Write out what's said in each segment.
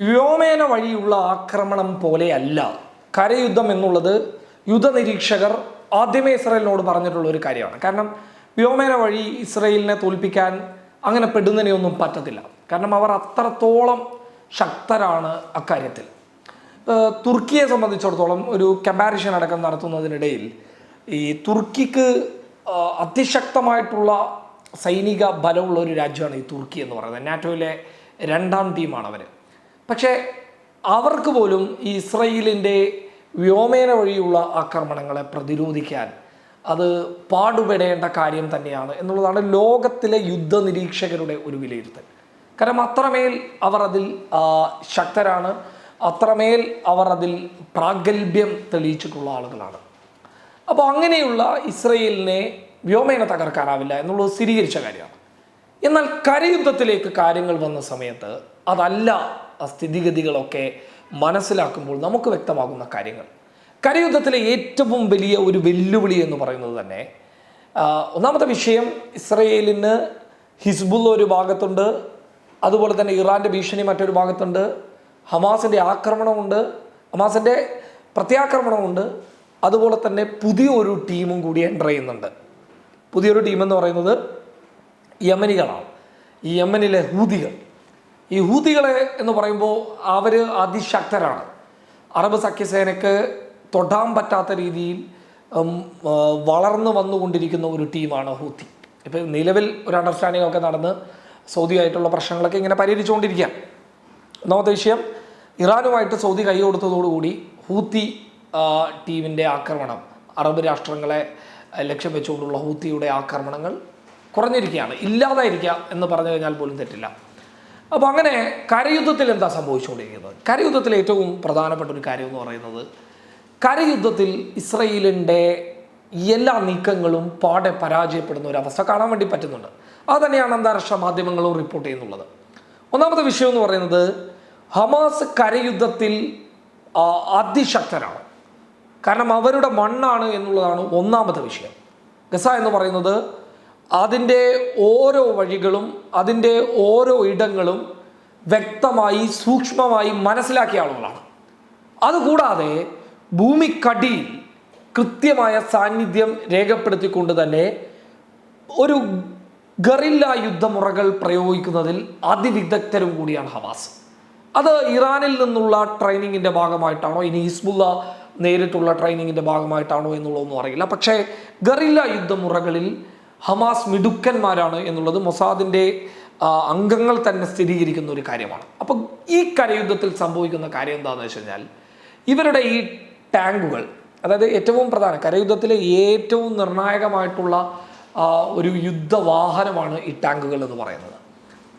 വ്യോമേന വഴിയുള്ള ആക്രമണം പോലെയല്ല കരയുദ്ധം എന്നുള്ളത് യുദ്ധനിരീക്ഷകർ ആദ്യമേ ഇസ്രയേലിനോട് പറഞ്ഞിട്ടുള്ള ഒരു കാര്യമാണ്. കാരണം വ്യോമേന വഴി ഇസ്രയേലിനെ തോൽപ്പിക്കാൻ അങ്ങനെ പെടുന്നതിനെയൊന്നും പറ്റത്തില്ല. കാരണം അവർ അത്രത്തോളം ശക്തരാണ് അക്കാര്യത്തിൽ. തുർക്കിയെ സംബന്ധിച്ചിടത്തോളം ഒരു കമ്പാരിഷൻ അടക്കം നടത്തുന്നതിനിടയിൽ ഈ തുർക്കിക്ക് അതിശക്തമായിട്ടുള്ള സൈനിക ബലമുള്ള ഒരു രാജ്യമാണ് ഈ തുർക്കി എന്ന് പറയുന്നത്. നാറ്റോയിലെ രണ്ടാം ടീമാണ് അവർ പക്ഷേ അവർക്ക് പോലും ഈ ഇസ്രയേലിന്റെ വ്യോമേന വഴിയുള്ള ആക്രമണങ്ങളെ പ്രതിരോധിക്കാൻ അത് പാടുപെടേണ്ട കാര്യം തന്നെയാണ് എന്നുള്ളതാണ് ലോകത്തിലെ യുദ്ധ നിരീക്ഷകരുടെ ഒരു വിലയിരുത്തൽ. കാരണം അത്രമേൽ അവർ അതിൽ ശക്തരാണ്. അത്രമേൽ അവർ അതിൽ പ്രാഗൽഭ്യം തെളിയിച്ചിട്ടുള്ള ആളുകളാണ്. അപ്പോൾ അങ്ങനെയുള്ള ഇസ്രയേലിനെ വ്യോമേന തകർക്കാനാവില്ല എന്നുള്ളത് സ്ഥിരീകരിച്ച കാര്യമാണ്. എന്നാൽ കരയുദ്ധത്തിലേക്ക് കാര്യങ്ങൾ വന്ന സമയത്ത് അതല്ല ആ സ്ഥിതിഗതികളൊക്കെ മനസ്സിലാക്കുമ്പോൾ നമുക്ക് വ്യക്തമാകുന്ന കാര്യങ്ങൾ. കരയുദ്ധത്തിലെ ഏറ്റവും വലിയ ഒരു വെല്ലുവിളി എന്ന് പറയുന്നത് തന്നെ ഒന്നാമത്തെ വിഷയം ഇസ്രയേലിന് ഹിസ്ബുള്ള ഒരു ഭാഗത്തുണ്ട് അതുപോലെ തന്നെ ഇറാന്റെ ഭീഷണി മറ്റൊരു ഭാഗത്തുണ്ട് ഹമാസിന്റെ ആക്രമണമുണ്ട് ഹമാസിന്റെ പ്രത്യാക്രമണമുണ്ട് അതുപോലെ തന്നെ പുതിയൊരു ടീമും കൂടി എന്റർ ചെയ്യുന്നുണ്ട്. പുതിയൊരു ടീം എന്ന് പറയുന്നത് യമനികളാണ്. ഈ യമനിലെ ഹൂതികൾ. ഈ ഹൂതികളെ എന്ന് പറയുമ്പോൾ അവർ അതിശക്തരാണ്. അറബ് സഖ്യസേനയ്ക്ക് തൊടാൻ പറ്റാത്ത രീതിയിൽ വളർന്നു വന്നുകൊണ്ടിരിക്കുന്ന ഒരു ടീമാണ് ഹൂത്തി. ഇപ്പം നിലവിൽ ഒരു അണ്ടർസ്റ്റാൻഡിംഗ് ഒക്കെ നടന്ന് സൗദി ആയിട്ടുള്ള പ്രശ്നങ്ങളൊക്കെ ഇങ്ങനെ പരിഹരിച്ചുകൊണ്ടിരിക്കുക ഒന്നാമത്തെ വിഷയം ഇറാനുമായിട്ട് സൗദി കൈ കൊടുത്തതോടുകൂടി ഹൂത്തി ടീമിന്റെ ആക്രമണം അറബ് രാഷ്ട്രങ്ങളെ ലക്ഷ്യം വെച്ചുകൊണ്ടുള്ള ഹൂത്തിയുടെ ആക്രമണങ്ങൾ കുറഞ്ഞിരിക്കുകയാണ് ഇല്ലാതായിരിക്കുക എന്ന് പറഞ്ഞു കഴിഞ്ഞാൽ പോലും തെറ്റില്ല. അപ്പോൾ അങ്ങനെ കരയുദ്ധത്തിൽ എന്താ സംഭവിച്ചുകൊണ്ടിരിക്കുന്നത്? കരയുദ്ധത്തിൽ ഏറ്റവും പ്രധാനപ്പെട്ട ഒരു കാര്യം എന്ന് പറയുന്നത് കരയുദ്ധത്തിൽ ഇസ്രയേലിന്റെ എല്ലാ നീക്കങ്ങളും പാടെ പരാജയപ്പെടുന്ന ഒരു അവസ്ഥ കാണാൻ വേണ്ടി പറ്റുന്നുണ്ട്. അത് തന്നെയാണ് അന്താരാഷ്ട്ര മാധ്യമങ്ങളും റിപ്പോർട്ട് ചെയ്യുന്നുള്ളത്. ഒന്നാമത്തെ വിഷയം എന്ന് പറയുന്നത് ഹമാസ് കരയുദ്ധത്തിൽ അതിശക്തരാണ്. കാരണം അവരുടെ മണ്ണാണ് എന്നുള്ളതാണ് ഒന്നാമത്തെ വിഷയം. ഗസ എന്ന് പറയുന്നത് അതിന്റെ ഓരോ വഴികളും അതിന്റെ ഓരോ ഇടങ്ങളും വ്യക്തമായി സൂക്ഷ്മമായി മനസ്സിലാക്കിയ ആളുകളാണ്. അതുകൂടാതെ ഭൂമിക്കടിയിൽ കൃത്യമായ സാന്നിധ്യം രേഖപ്പെടുത്തിക്കൊണ്ട് തന്നെ ഒരു ഗറില്ല യുദ്ധമുറകൾ പ്രയോഗിക്കുന്നതിൽ അതിവിദഗ്ധരും കൂടിയാണ് ഹവാസ് അത് ഇറാനിൽ നിന്നുള്ള ട്രെയിനിങ്ങിന്റെ ഭാഗമായിട്ടാണോ ഇനി ഹിസ്ബുല്ല നേരിട്ടുള്ള ട്രെയിനിങ്ങിന്റെ ഭാഗമായിട്ടാണോ എന്നുള്ളതൊന്നും അറിയില്ല. പക്ഷേ ഗറില്ല യുദ്ധമുറകളിൽ ഹമാസ് മിടുക്കന്മാരാണ് എന്നുള്ളത് മൊസാദിന്റെ അംഗങ്ങൾ തന്നെ സ്ഥിരീകരിക്കുന്ന ഒരു കാര്യമാണ്. അപ്പം ഈ കരയുദ്ധത്തിൽ സംഭവിക്കുന്ന കാര്യം എന്താണെന്ന് വെച്ച് കഴിഞ്ഞാൽ ഇവരുടെ ഈ ടാങ്കുകൾ അതായത് ഏറ്റവും പ്രധാന കരയുദ്ധത്തിലെ ഏറ്റവും നിർണായകമായിട്ടുള്ള ഒരു യുദ്ധവാഹനമാണ് ഈ ടാങ്കുകൾ എന്ന് പറയുന്നത്.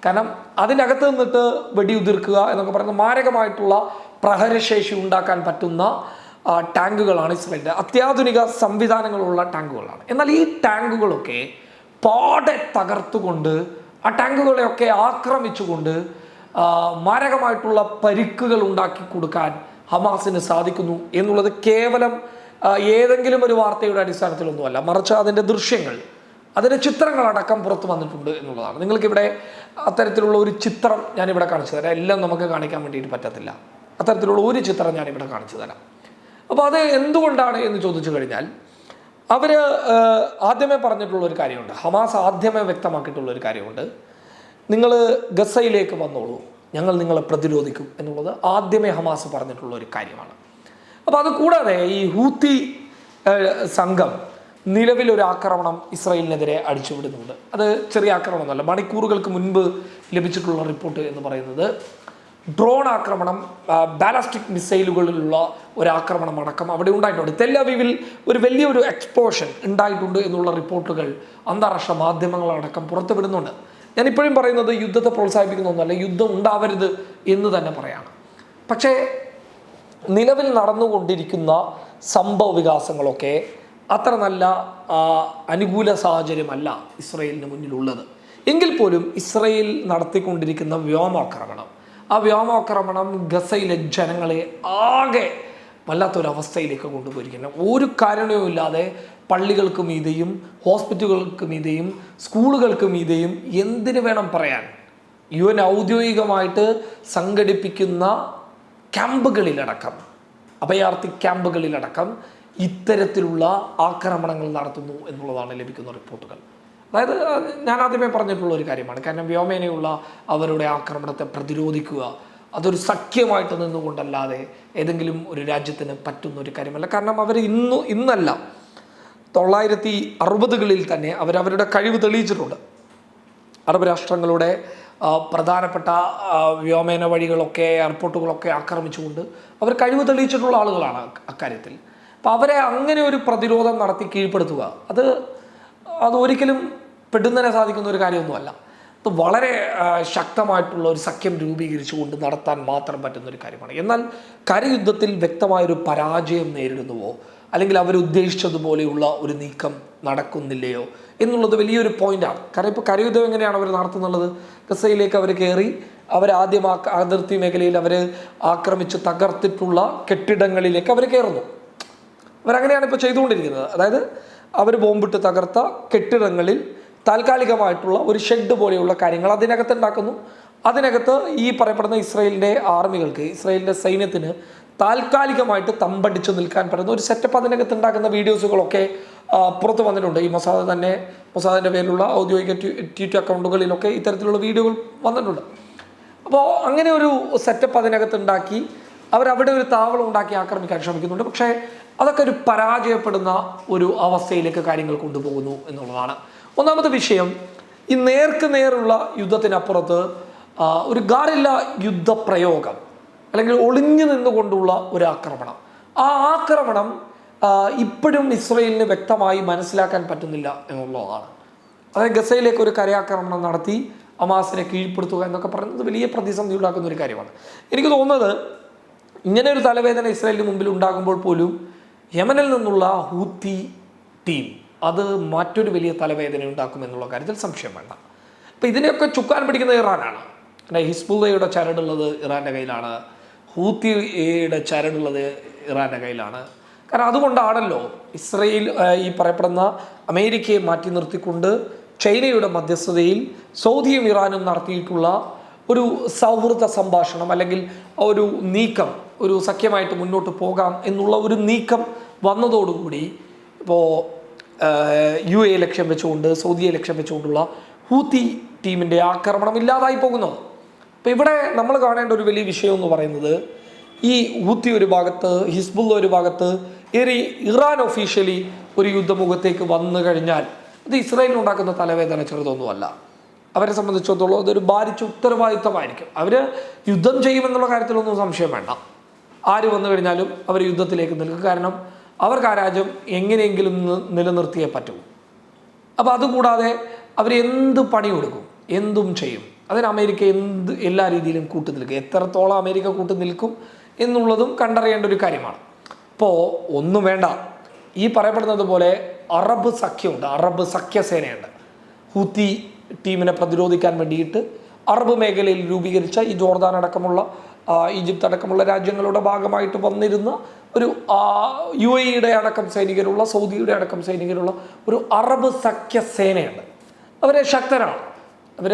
കാരണം അതിനകത്ത് നിന്നിട്ട് വെടിയുതിർക്കുക എന്നൊക്കെ പറയുന്ന മാരകമായിട്ടുള്ള പ്രഹരശേഷി ഉണ്ടാക്കാൻ പറ്റുന്ന ടാങ്കുകളാണ് ഇസ്രയേലിന്റെ അത്യാധുനിക സംവിധാനങ്ങളുള്ള ടാങ്കുകളാണ്. എന്നാൽ ഈ ടാങ്കുകളൊക്കെ പാടെ തകർത്തുകൊണ്ട് ആ ടാങ്കുകളെയൊക്കെ ആക്രമിച്ചുകൊണ്ട് മാരകമായിട്ടുള്ള പരിക്കുകൾ ഉണ്ടാക്കി കൊടുക്കാൻ ഹമാസിന് സാധിക്കുന്നു എന്നുള്ളത് കേവലം ഏതെങ്കിലും ഒരു വാർത്തയുടെ അടിസ്ഥാനത്തിലൊന്നുമല്ല. മറിച്ച് അതിന്റെ ദൃശ്യങ്ങൾ അതിന്റെ ചിത്രങ്ങളടക്കം പുറത്തു വന്നിട്ടുണ്ട് എന്നുള്ളതാണ്. നിങ്ങൾക്കിവിടെ അത്തരത്തിലുള്ള ഒരു ചിത്രം ഞാനിവിടെ കാണിച്ചു തരാം. എല്ലാം നമുക്ക് കാണിക്കാൻ വേണ്ടിയിട്ട് പറ്റത്തില്ല. അത്തരത്തിലുള്ള ഒരു ചിത്രം ഞാനിവിടെ കാണിച്ചു തരാം. അപ്പോൾ അത് എന്തുകൊണ്ടാണ് എന്ന് ചോദിച്ചു കഴിഞ്ഞാൽ അവർ ആദ്യമേ പറഞ്ഞിട്ടുള്ള ഒരു കാര്യമുണ്ട്. ഹമാസ് ആദ്യമേ വ്യക്തമാക്കിയിട്ടുള്ള ഒരു കാര്യമുണ്ട്. നിങ്ങൾ ഗസയിലേക്ക് വന്നോളൂ. ഞങ്ങൾ നിങ്ങളെ പ്രതിരോധിക്കും എന്നുള്ളത് ആദ്യമേ ഹമാസ് പറഞ്ഞിട്ടുള്ള ഒരു കാര്യമാണ്. അപ്പോൾ അത് കൂടാതെ ഈ ഹൂത്തി സംഘം നിലവിൽ ഒരു ആക്രമണം ഇസ്രയേലിനെതിരെ അടിച്ചുവിടുന്നുണ്ട്. അത് ചെറിയ ആക്രമണമൊന്നുമല്ല. മണിക്കൂറുകൾക്ക് മുൻപ് ലഭിച്ചിട്ടുള്ള റിപ്പോർട്ട് എന്ന് പറയുന്നത് ഡ്രോൺ ആക്രമണം ബാലാസ്റ്റിക് മിസൈലുകളിലുള്ള ഒരു ആക്രമണം അടക്കം അവിടെ ഉണ്ടായിട്ടുണ്ട്. തെല്ലവീവിൽ ഒരു വലിയൊരു എക്സ്പോഷൻ ഉണ്ടായിട്ടുണ്ട് എന്നുള്ള റിപ്പോർട്ടുകൾ അന്താരാഷ്ട്ര മാധ്യമങ്ങളടക്കം പുറത്തുവിടുന്നുണ്ട് ഞാൻ ഇപ്പോഴും പറയുന്നത് യുദ്ധത്തെ പ്രോത്സാഹിപ്പിക്കുന്ന ഒന്നല്ല യുദ്ധം ഉണ്ടാവരുത് എന്ന് തന്നെ പറയാണ് പക്ഷേ നിലവിൽ നടന്നുകൊണ്ടിരിക്കുന്ന സംഭവ വികാസങ്ങളൊക്കെ അത്ര നല്ല അനുകൂല സാഹചര്യമല്ല ഇസ്രയേലിന് മുന്നിലുള്ളത്. എങ്കിൽ പോലും ഇസ്രയേൽ നടത്തിക്കൊണ്ടിരിക്കുന്ന വ്യോമാക്രമണം ആ വ്യോമാക്രമണം ഗസയിലെ ജനങ്ങളെ ആകെ വല്ലാത്തൊരവസ്ഥയിലേക്ക് കൊണ്ടുപോയിരിക്കുന്നത് ഒരു കാരണവുമില്ലാതെ പള്ളികൾക്ക് മീതെയും ഹോസ്പിറ്റലുകൾക്ക് മീതെയും സ്കൂളുകൾക്ക് മീതെയും എന്തിനു വേണം പറയാൻ? യു എൻ ഔദ്യോഗികമായിട്ട് സംഘടിപ്പിക്കുന്ന ക്യാമ്പുകളിലടക്കം അഭയാർത്ഥി ക്യാമ്പുകളിലടക്കം ഇത്തരത്തിലുള്ള ആക്രമണങ്ങൾ നടത്തുന്നു എന്നുള്ളതാണ് ലഭിക്കുന്ന റിപ്പോർട്ടുകൾ. അതായത് ഞാൻ ആദ്യമേ പറഞ്ഞിട്ടുള്ള ഒരു കാര്യമാണ്. കാരണം വ്യോമേനയുള്ള അവരുടെ ആക്രമണത്തെ പ്രതിരോധിക്കുക അതൊരു സഖ്യമായിട്ട് നിന്നുകൊണ്ടല്ലാതെ ഏതെങ്കിലും ഒരു രാജ്യത്തിന് പറ്റുന്ന ഒരു കാര്യമല്ല. കാരണം അവർ ഇന്നു ഇന്നല്ല തൊള്ളായിരത്തി അറുപതുകളിൽ തന്നെ അവരവരുടെ കഴിവ് തെളിയിച്ചിട്ടുണ്ട്. അറബ് രാഷ്ട്രങ്ങളുടെ പ്രധാനപ്പെട്ട വ്യോമേന വഴികളൊക്കെ എയർപോർട്ടുകളൊക്കെ ആക്രമിച്ചുകൊണ്ട് അവർ കഴിവ് തെളിയിച്ചിട്ടുള്ള ആളുകളാണ് അക്ക- അക്കാര്യത്തിൽ. അപ്പോൾ അവരെ അങ്ങനെ ഒരു പ്രതിരോധം നടത്തി കീഴ്പ്പെടുത്തുക അത് അത് ഒരിക്കലും പെടുന്നതിനെ സാധിക്കുന്ന ഒരു കാര്യമൊന്നുമല്ല. അത് വളരെ ശക്തമായിട്ടുള്ള ഒരു സഖ്യം രൂപീകരിച്ചു കൊണ്ട് നടത്താൻ മാത്രം പറ്റുന്ന ഒരു കാര്യമാണ്. എന്നാൽ കരയുദ്ധത്തിൽ വ്യക്തമായൊരു പരാജയം നേരിടുന്നുവോ? അല്ലെങ്കിൽ അവരുദ്ദേശിച്ചതുപോലെയുള്ള ഒരു നീക്കം നടക്കുന്നില്ലയോ? എന്നുള്ളത് വലിയൊരു പോയിന്റാണ് കാരണം ഇപ്പോൾ കരയുദ്ധം എങ്ങനെയാണ് അവർ നടത്തുന്നുള്ളത്? ഗസയിലേക്ക് അവർ കയറി അവരാദ്യം ആ അതിർത്തി മേഖലയിൽ അവർ ആക്രമിച്ച് തകർത്തിട്ടുള്ള കെട്ടിടങ്ങളിലേക്ക് അവർ കയറുന്നു. അവരങ്ങനെയാണ് ഇപ്പോൾ ചെയ്തുകൊണ്ടിരിക്കുന്നത്. അതായത് അവർ ബോംബിട്ട് തകർത്ത കെട്ടിടങ്ങളിൽ താൽക്കാലികമായിട്ടുള്ള ഒരു ഷെഡ് പോലെയുള്ള കാര്യങ്ങൾ അതിനകത്ത് ഉണ്ടാക്കുന്നു. അതിനകത്ത് ഈ പറയപ്പെടുന്ന ഇസ്രയേലിന്റെ ആർമികൾക്ക് ഇസ്രയേലിന്റെ സൈന്യത്തിന് താൽക്കാലികമായിട്ട് തമ്പടിച്ചു നിൽക്കാൻ പറ്റുന്ന ഒരു സെറ്റപ്പ് അതിനകത്ത് ഉണ്ടാക്കുന്ന വീഡിയോസുകളൊക്കെ പുറത്തു വന്നിട്ടുണ്ട്. ഈ മൊസാദ് തന്നെ മൊസാദിന്റെ പേരിലുള്ള ഔദ്യോഗിക ട്വീ- ട്വീറ്റ് അക്കൗണ്ടുകളിലൊക്കെ ഇത്തരത്തിലുള്ള വീഡിയോകൾ വന്നിട്ടുണ്ട്. അപ്പോൾ അങ്ങനെ ഒരു സെറ്റപ്പ് അതിനകത്ത് ഉണ്ടാക്കി അവരവിടെ ഒരു താവളം ഉണ്ടാക്കി ആക്രമിക്കാൻ ശ്രമിക്കുന്നുണ്ട്. പക്ഷേ അതൊക്കെ ഒരു പരാജയപ്പെടുന്ന ഒരു അവസ്ഥയിലേക്ക് കാര്യങ്ങൾ കൊണ്ടുപോകുന്നു എന്നുള്ളതാണ്. ഒന്നാമത്തെ വിഷയം ഈ നേർക്ക് നേരുള്ള യുദ്ധത്തിനപ്പുറത്ത് ഒരു ഗാറില്ല യുദ്ധപ്രയോഗം അല്ലെങ്കിൽ ഒളിഞ്ഞു നിന്നുകൊണ്ടുള്ള ഒരു ആക്രമണം. ആ ആക്രമണം ഇപ്പോഴും ഇസ്രയേലിന് വ്യക്തമായി മനസ്സിലാക്കാൻ പറ്റുന്നില്ല എന്നുള്ളതാണ്. അതായത് ഗസയിലേക്ക് ഒരു കരയാക്രമണം നടത്തി അമാസിനെ കീഴ്പ്പെടുത്തുക എന്നൊക്കെ പറയുന്നത് വലിയ പ്രതിസന്ധി ഉണ്ടാക്കുന്ന ഒരു കാര്യമാണ്. എനിക്ക് തോന്നുന്നത് ഇങ്ങനെ ഒരു തലവേദന ഇസ്രായേലിന് മുമ്പിൽ ഉണ്ടാകുമ്പോൾ പോലും യമനിൽ നിന്നുള്ള ഹൂത്തി ടീം അത് മറ്റൊരു വലിയ തലവേദന ഉണ്ടാക്കും എന്നുള്ള കാര്യത്തിൽ സംശയം വേണ്ട. അപ്പം ഇതിനെയൊക്കെ ചുക്കാൻ പിടിക്കുന്നത് ഇറാനാണ്. പിന്നെ ഹിസ്ബുള്ളയുടെ ചരടുള്ളത് ഇറാന്റെ കയ്യിലാണ്. ഹൂത്തിയുടെ ചരടുള്ളത് ഇറാന്റെ കയ്യിലാണ്. കാരണം അതുകൊണ്ടാണല്ലോ ഇസ്രയേൽ ഈ പറയപ്പെടുന്ന അമേരിക്കയെ മാറ്റി നിർത്തിക്കൊണ്ട് ചൈനയുടെ മധ്യസ്ഥതയിൽ സൗദിയും ഇറാനും നടത്തിയിട്ടുള്ള ഒരു സൗഹൃദ സംഭാഷണം അല്ലെങ്കിൽ ഒരു നീക്കം ഒരു സഖ്യമായിട്ട് മുന്നോട്ട് പോകാം എന്നുള്ള ഒരു നീക്കം വന്നതോടുകൂടി ഇപ്പോൾ യു എ ലക്ഷ്യം വെച്ചുകൊണ്ട് സൗദിയെ ലക്ഷ്യം വെച്ചുകൊണ്ടുള്ള ഹൂത്തി ടീമിന്റെ ആക്രമണം ഇല്ലാതായി പോകുന്നത് അപ്പോൾ ഇവിടെ നമ്മൾ കാണേണ്ട ഒരു വലിയ വിഷയം എന്ന് പറയുന്നത് ഈ ഹൂത്തി ഒരു ഭാഗത്ത് ഹിസ്ബുള്ള ഒരു ഭാഗത്ത് ഏറി ഇറാൻ ഒഫീഷ്യലി ഒരു യുദ്ധമുഖത്തേക്ക് വന്നു കഴിഞ്ഞാൽ അത് ഇസ്രായേലിന് ഉണ്ടാക്കുന്ന തലവേദന ചെറുതൊന്നുമല്ല. അവരെ സംബന്ധിച്ചിടത്തോളം അതൊരു ഭാരിച്ച ഉത്തരവാദിത്തമായിരിക്കും. അവർ യുദ്ധം ചെയ്യുമെന്നുള്ള കാര്യത്തിലൊന്നും സംശയം വേണ്ട. ആര് വന്നു കഴിഞ്ഞാലും അവർ യുദ്ധത്തിലേക്ക് നിൽക്കും. കാരണം അവർക്ക് ആ രാജ്യം എങ്ങനെയെങ്കിലും നിലനിർത്തിയേ പറ്റൂ. അപ്പോൾ അതുകൂടാതെ അവർ എന്ത് പണി കൊടുക്കും? എന്തും ചെയ്യും. അതിന് അമേരിക്ക എന്ത് എല്ലാ രീതിയിലും കൂട്ടു നിൽക്കും? എത്രത്തോളം അമേരിക്ക കൂട്ടു നിൽക്കും എന്നുള്ളതും കണ്ടറിയേണ്ട ഒരു കാര്യമാണ്. അപ്പോൾ ഒന്നും വേണ്ട. ഈ പറയപ്പെടുന്നത് പോലെ അറബ് സഖ്യമുണ്ട്. അറബ് സഖ്യസേനയുണ്ട്. ഹൂത്തി ടീമിനെ പ്രതിരോധിക്കാൻ വേണ്ടിയിട്ട് അറബ് മേഖലയിൽ രൂപീകരിച്ച ഈ ജോർദാൻ അടക്കമുള്ള ഈജിപ്ത് അടക്കമുള്ള രാജ്യങ്ങളുടെ ഭാഗമായിട്ട് വന്നിരുന്ന ഒരു യു എയുടെ അടക്കം സൈനികരുള്ള സൗദിയുടെ അടക്കം സൈനികരുള്ള ഒരു അറബ് സഖ്യ സേനയാണ് അവരെ ശക്തരാണ്. അവർ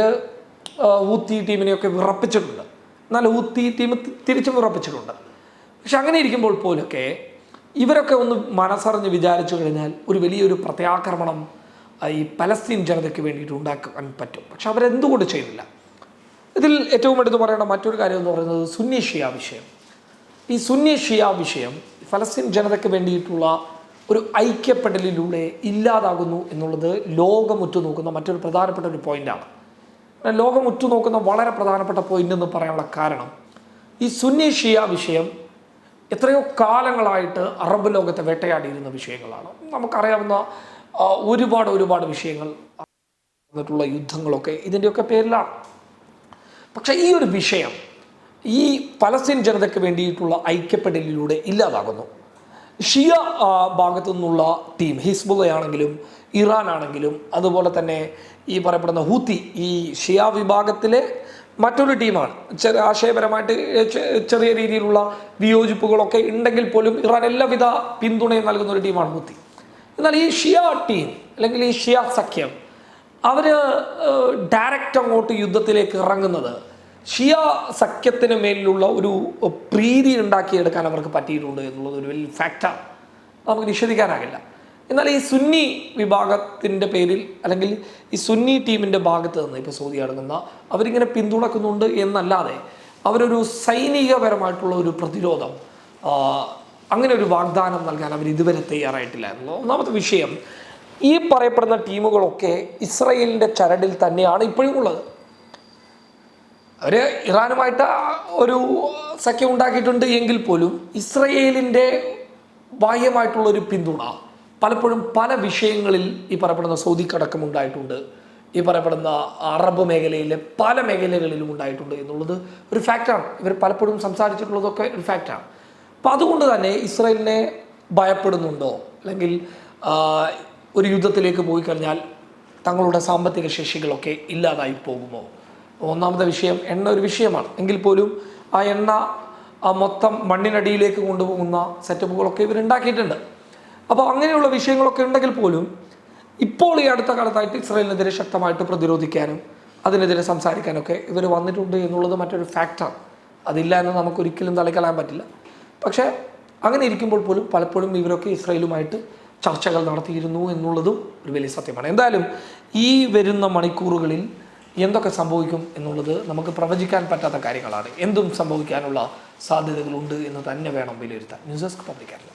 ഊത്തി ടീമിനെയൊക്കെ വിറപ്പിച്ചിട്ടുണ്ട്. എന്നാൽ ഊത്തി ടീം തിരിച്ചു വിറപ്പിച്ചിട്ടുണ്ട്. പക്ഷെ അങ്ങനെ ഇരിക്കുമ്പോൾ പോലൊക്കെ ഇവരൊക്കെ ഒന്ന് മനസ്സറിഞ്ഞ് വിചാരിച്ചു കഴിഞ്ഞാൽ ഒരു വലിയൊരു പ്രത്യാക്രമണം ഈ പലസ്തീൻ ജനതയ്ക്ക് വേണ്ടിയിട്ട് ഉണ്ടാക്കാൻ പറ്റും. പക്ഷെ അവരെന്തുകൊണ്ട് ചെയ്യുന്നില്ല? ഇതിൽ ഏറ്റവും എടുത്തു പറയേണ്ട മറ്റൊരു കാര്യം എന്ന് പറയുന്നത് സുന്നി ഷിയ വിഷയം. ഈ സുന്നി ഷിയ വിഷയം ഫലസ്തീൻ ജനതയ്ക്ക് വേണ്ടിയിട്ടുള്ള ഒരു ഐക്യപ്പെടലിലൂടെ ഇല്ലാതാകുന്നു എന്നുള്ളത് ലോകം ഉറ്റുനോക്കുന്ന മറ്റൊരു പ്രധാനപ്പെട്ട ഒരു പോയിന്റാണ്. ലോകം ഉറ്റുനോക്കുന്ന വളരെ പ്രധാനപ്പെട്ട പോയിന്റ് എന്ന് പറയാനുള്ള കാരണം ഈ സുന്നി ഷിയ വിഷയം എത്രയോ കാലങ്ങളായിട്ട് അറബ് ലോകത്തെ വേട്ടയാടിയിരുന്ന വിഷയങ്ങളാണ്. നമുക്കറിയാവുന്ന ഒരുപാട് ഒരുപാട് വിഷയങ്ങൾ വന്നിട്ടുള്ള യുദ്ധങ്ങളൊക്കെ ഇതിന്റെയൊക്കെ പേരിലാണ്. പക്ഷേ ഈ ഒരു വിഷയം ഈ പലസ്തീൻ ജനതയ്ക്ക് വേണ്ടിയിട്ടുള്ള ഐക്യപ്പെടലിലൂടെ ഇല്ലാതാകുന്നു. ഷിയ ഭാഗത്തു നിന്നുള്ള ടീം ഹിസ്ബുള്ളയാണെങ്കിലും ഇറാൻ ആണെങ്കിലും അതുപോലെ തന്നെ ഈ പറയപ്പെടുന്ന ഹൂത്തി ഈ ഷിയ വിഭാഗത്തിലെ മറ്റൊരു ടീമാണ്. ചെറിയ ആശയപരമായിട്ട് ചെറിയ രീതിയിലുള്ള വിയോജിപ്പുകളൊക്കെ ഉണ്ടെങ്കിൽ പോലും ഇറാൻ എല്ലാവിധ പിന്തുണയും നൽകുന്ന ഒരു ടീമാണ് ഹൂത്തി. എന്നാൽ ഈ ഷിയ ടീം അല്ലെങ്കിൽ ഈ ഷിയ സഖ്യം അവർ ഡയറക്റ്റ് അങ്ങോട്ട് യുദ്ധത്തിലേക്ക് ഇറങ്ങുന്നത്. ഷിയ സഖ്യത്തിന് മേലിലുള്ള ഒരു പ്രീതി ഉണ്ടാക്കിയെടുക്കാൻ അവർക്ക് പറ്റിയിട്ടുണ്ട് എന്നുള്ളത് ഒരു വലിയ ഫാക്റ്റാണ് നമുക്ക് നിഷേധിക്കാനാകില്ല. എന്നാൽ ഈ സുന്നി വിഭാഗത്തിന്റെ പേരിൽ അല്ലെങ്കിൽ ഈ സുന്നി ടീമിന്റെ ഭാഗത്ത് നിന്ന് ഇപ്പോൾ സൗദി അടങ്ങുന്ന അവരിങ്ങനെ പിന്തുണക്കുന്നുണ്ട് എന്നല്ലാതെ അവരൊരു സൈനികപരമായിട്ടുള്ള ഒരു പ്രതിരോധം അങ്ങനെ ഒരു വാഗ്ദാനം നൽകാൻ അവർ ഇതുവരെ തയ്യാറായിട്ടില്ല എന്നുള്ള ഒന്നാമത്തെ വിഷയം. ഈ പറയപ്പെടുന്ന ടീമുകളൊക്കെ ഇസ്രയേലിന്റെ ചരടിൽ തന്നെയാണ് ഇപ്പോഴും ഉള്ളത്. അവർ ഇറാനുമായിട്ട് ഒരു സഖ്യം ഉണ്ടാക്കിയിട്ടുണ്ട് എങ്കിൽ പോലും ഇസ്രയേലിന്റെ ബാഹ്യമായിട്ടുള്ളൊരു പിന്തുണ പലപ്പോഴും പല വിഷയങ്ങളിൽ ഈ പറയപ്പെടുന്ന സൗദിക്കടക്കം ഉണ്ടായിട്ടുണ്ട്. ഈ പറയപ്പെടുന്ന അറബ് മേഖലയിലെ പല മേഖലകളിലും ഉണ്ടായിട്ടുണ്ട് എന്നുള്ളത് ഒരു ഫാക്റ്റാണ് ഇവർ പലപ്പോഴും സംസാരിച്ചിട്ടുള്ളതൊക്കെ ഒരു ഫാക്റ്റാണ് അപ്പം അതുകൊണ്ട് തന്നെ ഇസ്രയേലിനെ ഭയപ്പെടുന്നുണ്ടോ? അല്ലെങ്കിൽ ഒരു യുദ്ധത്തിലേക്ക് പോയി കഴിഞ്ഞാൽ തങ്ങളുടെ സാമ്പത്തിക ശേഷികളൊക്കെ ഇല്ലാതായി പോകുമോ? ഒന്നാമത്തെ വിഷയം എണ്ണ ഒരു വിഷയമാണ്. എങ്കിൽ പോലും ആ എണ്ണ ആ മൊത്തം മണ്ണിനടിയിലേക്ക് കൊണ്ടുപോകുന്ന സെറ്റപ്പുകളൊക്കെ ഇവരുണ്ടാക്കിയിട്ടുണ്ട്. അപ്പോൾ അങ്ങനെയുള്ള വിഷയങ്ങളൊക്കെ ഉണ്ടെങ്കിൽ പോലും ഇപ്പോൾ ഈ അടുത്ത കാലത്തായിട്ട് ഇസ്രായേലിനെതിരെ ശക്തമായിട്ട് പ്രതിരോധിക്കാനും അതിനെതിരെ സംസാരിക്കാനൊക്കെ ഇവർ വന്നിട്ടുണ്ട് എന്നുള്ളത് മറ്റൊരു ഫാക്ടാണ് അതില്ല എന്ന് നമുക്കൊരിക്കലും തള്ളിക്കളയാൻ പറ്റില്ല. പക്ഷേ അങ്ങനെ ഇരിക്കുമ്പോൾ പോലും പലപ്പോഴും ഇവരൊക്കെ ഇസ്രായേലുമായിട്ട് ചർച്ചകൾ നടത്തിയിരുന്നു എന്നുള്ളതും ഒരു വലിയ സത്യമാണ്. എന്തായാലും ഈ വരുന്ന മണിക്കൂറുകളിൽ എന്തൊക്കെ സംഭവിക്കും എന്നുള്ളത് നമുക്ക് പ്രവചിക്കാൻ പറ്റാത്ത കാര്യങ്ങളാണ്. എന്തും സംഭവിക്കാനുള്ള സാധ്യതകളുണ്ട് എന്ന് തന്നെ വേണം വിലയിരുത്താൻ. News desk public Kerala.